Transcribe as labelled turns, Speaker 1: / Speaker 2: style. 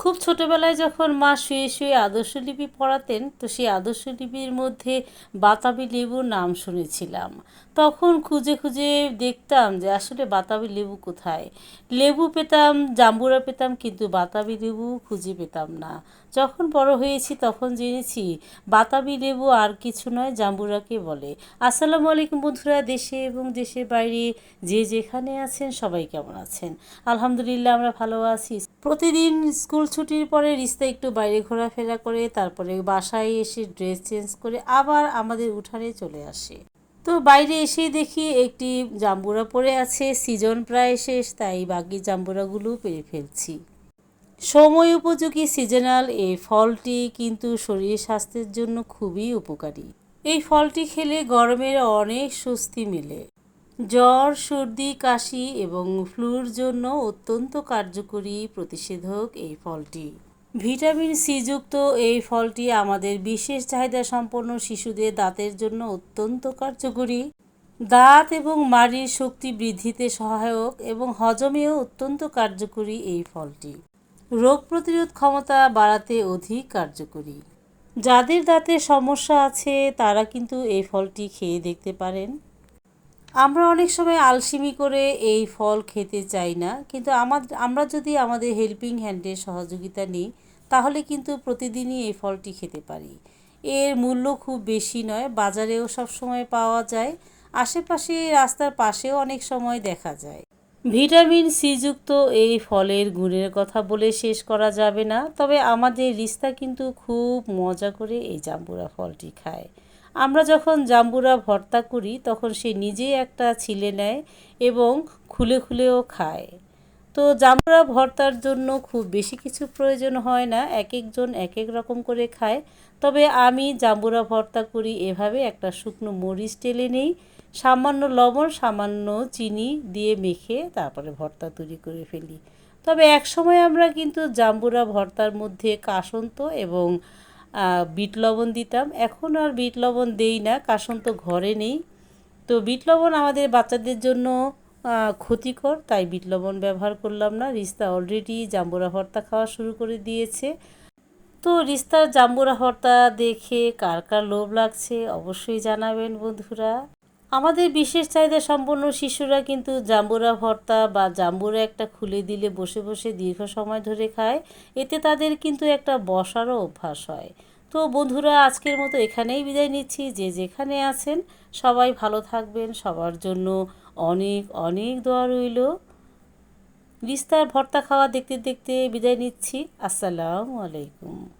Speaker 1: খুব ছোটবেলায় যখন মা শুয়ে শুয়ে আদর্শলিপি পড়াতেন, তো সেই আদর্শলিপির মধ্যে বাতাবি লেবুর নাম শুনেছিলাম। তখন খুঁজে খুঁজে দেখতাম যে আসলে বাতাবি লেবু কোথায়? লেবু পেতাম, জাম্বুরা পেতাম, কিন্তু বাতাবি লেবু খুঁজে পেতাম না। যখন বড় হয়েছি তখন জেনেছি বাতাবি লেবু আর কিছু নয়, জাম্বুরাকে বলে। আসসালামু আলাইকুম বন্ধুরা, দেশে এবং দেশের বাইরে যে যেখানে আছেন সবাই কেমন আছেন? আলহামদুলিল্লাহ, আমরা ভালো আছি। প্রতিদিন স্কুল ছুটির পরে রিস্তা একটু বাইরে ঘোরাফেরা করে, তারপরে বাসায় এসে ড্রেস চেঞ্জ করে আবার আমাদের উঠানে চলে আসে। তো বাইরে এসে দেখি একটি জাম্বুরা পড়ে আছে, সিজন প্রায় শেষ, তাই বাকি জাম্বুরাগুলো পেরে ফেলছি। সময় উপযোগী, সিজনাল এই ফলটি কিন্তু শরীর স্বাস্থ্যের জন্য খুবই উপকারী। এই ফলটি খেলে গরমের অনেক স্বস্তি মেলে। জ্বর, সর্দি, কাশি এবং ফ্লুর জন্য অত্যন্ত কার্যকরী প্রতিষেধক এই ফলটি। ভিটামিন সি যুক্ত এই ফলটি আমাদের বিশেষ চাহিদা সম্পন্ন শিশুদের দাঁতের জন্য অত্যন্ত কার্যকরী। দাঁত এবং মাড়ির শক্তি বৃদ্ধিতে সহায়ক এবং হজমেও অত্যন্ত কার্যকরী এই ফলটি। রোগ প্রতিরোধ ক্ষমতা বাড়াতে অধিক কার্যকরী। যাদের দাঁতের সমস্যা আছে, তারা কিন্তু এই ফলটি খেয়ে দেখতে পারেন। আমরা অনেক সময় আলসিমি করে এই ফল খেতে চাই না, কিন্তু আমাদের আমরা যদি আমাদের হেল্পিং হ্যান্ডের সহযোগিতা নিই, তাহলে কিন্তু প্রতিদিনই এই ফলটি খেতে পারি। এর মূল্য খুব বেশি নয়, বাজারেও সব সময় পাওয়া যায়, আশেপাশে রাস্তার পাশেও অনেক সময় দেখা যায়। ভিটামিন সি যুক্ত এই ফলের গুণের কথা বলে শেষ করা যাবে না, তবে আমাদের রিস্তা কিন্তু খুব মজা করে এই জাম্বুরা ফলটি খায়। আমরা যখন জাম্বুরা ভর্তা করি, তখন সে নিজেই একটা ছিলে নেয় এবং খুলে খুলেও খায়। তো জাম্বুরা ভর্তার জন্য খুব বেশি কিছু প্রয়োজন হয় না, এক একজন এক এক রকম করে খায়। তবে আমি জাম্বুরা ভর্তা করি এভাবে একটা শুকনো মরিচ টেলে নেই, সামান্য লবণ, সামান্য চিনি দিয়ে মেখে তারপরে ভর্তা তৈরি করে ফেলি। তবে এক সময় আমরা কিন্তু জাম্বুরা ভর্তার মধ্যে কাসন্ত এবং বিট লবণ দিতাম। এখন আর বিট লবণ দেই না তো ঘরে নেই। তো বিট লবণ আমাদের বাচ্চাদের জন্য ক্ষতিকর, তাই বিট লবণ ব্যবহার করলাম না। রিস্তা অলরেডি জাম্বুরা ভর্তা খাওয়া শুরু করে দিয়েছে। তো রিস্তার জাম্বুরা ভর্তা দেখে কার কার লোভ লাগছে, অবশ্যই জানাবেন বন্ধুরা। আমাদের বিশেষ চাহিদা সম্পন্ন শিশুরা কিন্তু জাম্বুরা ভর্তা বা জাম্বুরা একটা খুলে দিলে বসে বসে দীর্ঘ সময় ধরে খায়। এতে তাদের কিন্তু একটা বসারও অভ্যাস হয়। তো বন্ধুরা, আজকের মতো এখানেই বিদায় নিচ্ছি। যে যেখানে আছেন, সবাই ভালো থাকবেন। সবার জন্য অনেক অনেক দোয়া রইল। বিস্তার ভর্তা খাওয়া দেখতে দেখতে বিদায় নিচ্ছি। আসসালামু আলাইকুম।